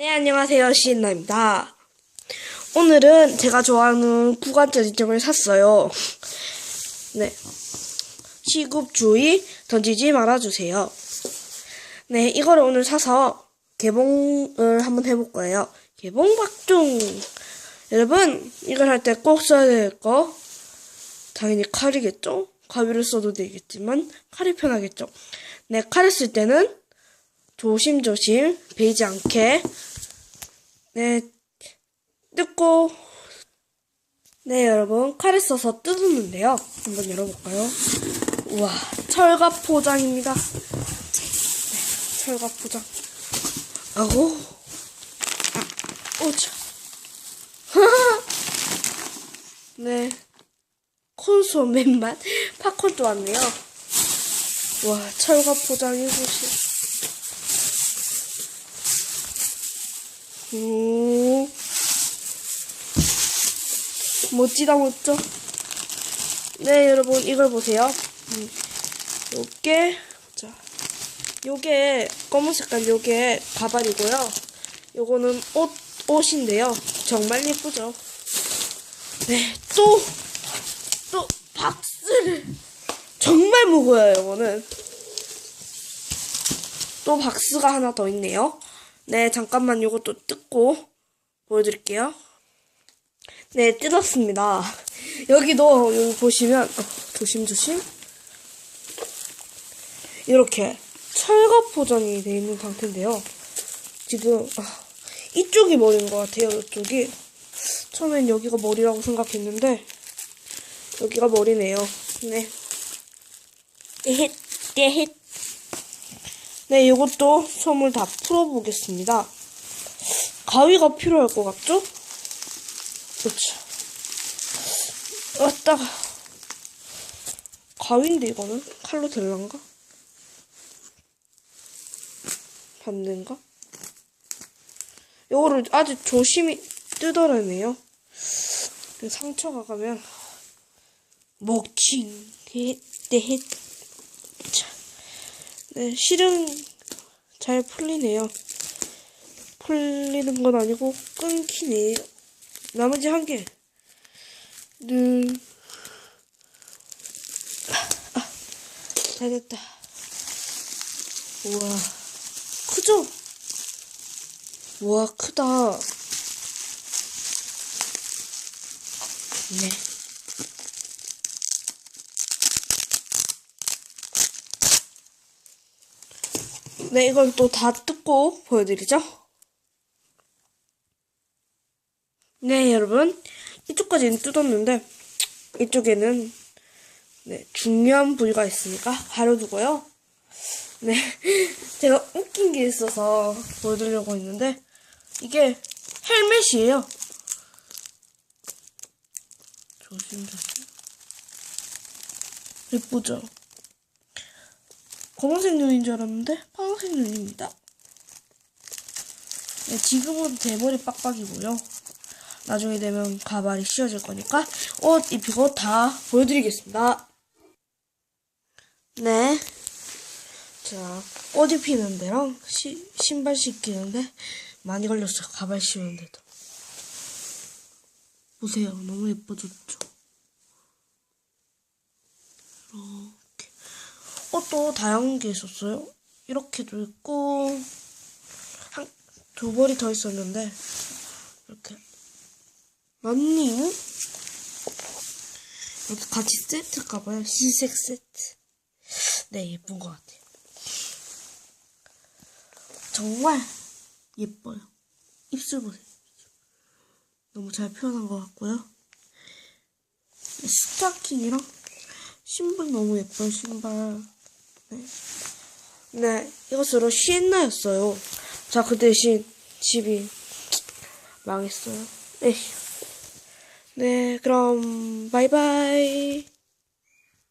네, 안녕하세요. 시인나입니다. 오늘은 제가 좋아하는 구간짜리 점을 샀어요. 네. 시급주의 던지지 말아주세요. 네, 이거를 오늘 사서 개봉을 한번 해볼 거예요. 개봉 박중! 여러분, 이걸 할 때 꼭 써야 될 거, 당연히 칼이겠죠? 가위를 써도 되겠지만, 칼이 편하겠죠? 네, 칼을 쓸 때는 조심조심 베이지 않게 네 뜯고 네 여러분. 칼을 써서 뜯었는데요. 한번 열어볼까요? 우와 철갑 포장입니다. 네, 철갑 포장. 아고. 오차 네. 콘솔 맨만 팝콘도 왔네요. 와 철갑 포장이 보시 오. 멋지다 멋져. 네 여러분 이걸 보세요. 음, 요게 자 요게 검은 색깔 요게 가발이고요. 요거는 옷 옷인데요. 정말 예쁘죠. 네 또 또 박스를 정말 무거워요 이거는. 또 박스가 하나 더 있네요. 네, 잠깐만 요것도 뜯고 보여드릴게요. 네, 뜯었습니다. 여기도 여기 보시면 어, 조심조심 이렇게 철갑 포장이 되어 있는 상태인데요. 지금 아, 이쪽이 머리인 것 같아요. 이쪽이 처음엔 여기가 머리라고 생각했는데 여기가 머리네요. 네. 에헷, 에헷. 네, 이것도 솜을 다 풀어보겠습니다. 가위가 필요할 것 같죠? 그렇죠. 왔다가 가위인데 이거는 칼로 될란가? 반대인가? 이거를 아주 조심히 뜯어내네요. 상처가 가면 목칭 헷헷 자. 네, 실은 잘 풀리네요. 풀리는 건 아니고 끊기네요. 나머지 한 개. 는 아, 잘 됐다. 우와, 크죠? 우와, 크다. 네. 네, 이건 또 다 뜯고 보여드리죠. 네, 여러분. 이쪽까지는 뜯었는데, 이쪽에는, 네, 중요한 부위가 있으니까 가려두고요. 네, 제가 웃긴 게 있어서 보여드리려고 했는데, 이게 헬멧이에요. 조심조심. 예쁘죠? 검은색 눈인 줄 알았는데 파란색 눈입니다. 네, 지금은 대머리 빡빡이고요. 나중에 되면 가발이 씌워질 거니까 옷 입히고 다 보여드리겠습니다. 네. 자, 옷 입히는 데랑 시, 신발 씻기는데 많이 걸렸어요. 가발 씌우는 데도. 보세요. 너무 예뻐졌죠? 이 렇게. 옷도 다양한 게 있었어요. 이렇게도 있고, 한, 두 벌이 더 있었는데, 이렇게. 런닝? 이렇게 같이 세트가 봐요. 흰색 세트. 네, 예쁜 것 같아요. 정말 예뻐요. 입술 보세요. 너무 잘 표현한 것 같고요. 스타킹이랑 신발 너무 예뻐요, 신발. 네. 네, 이것으로 시엔나였어요. 자, 그 대신 집이 망했어요. 네. 네, 그럼 바이바이.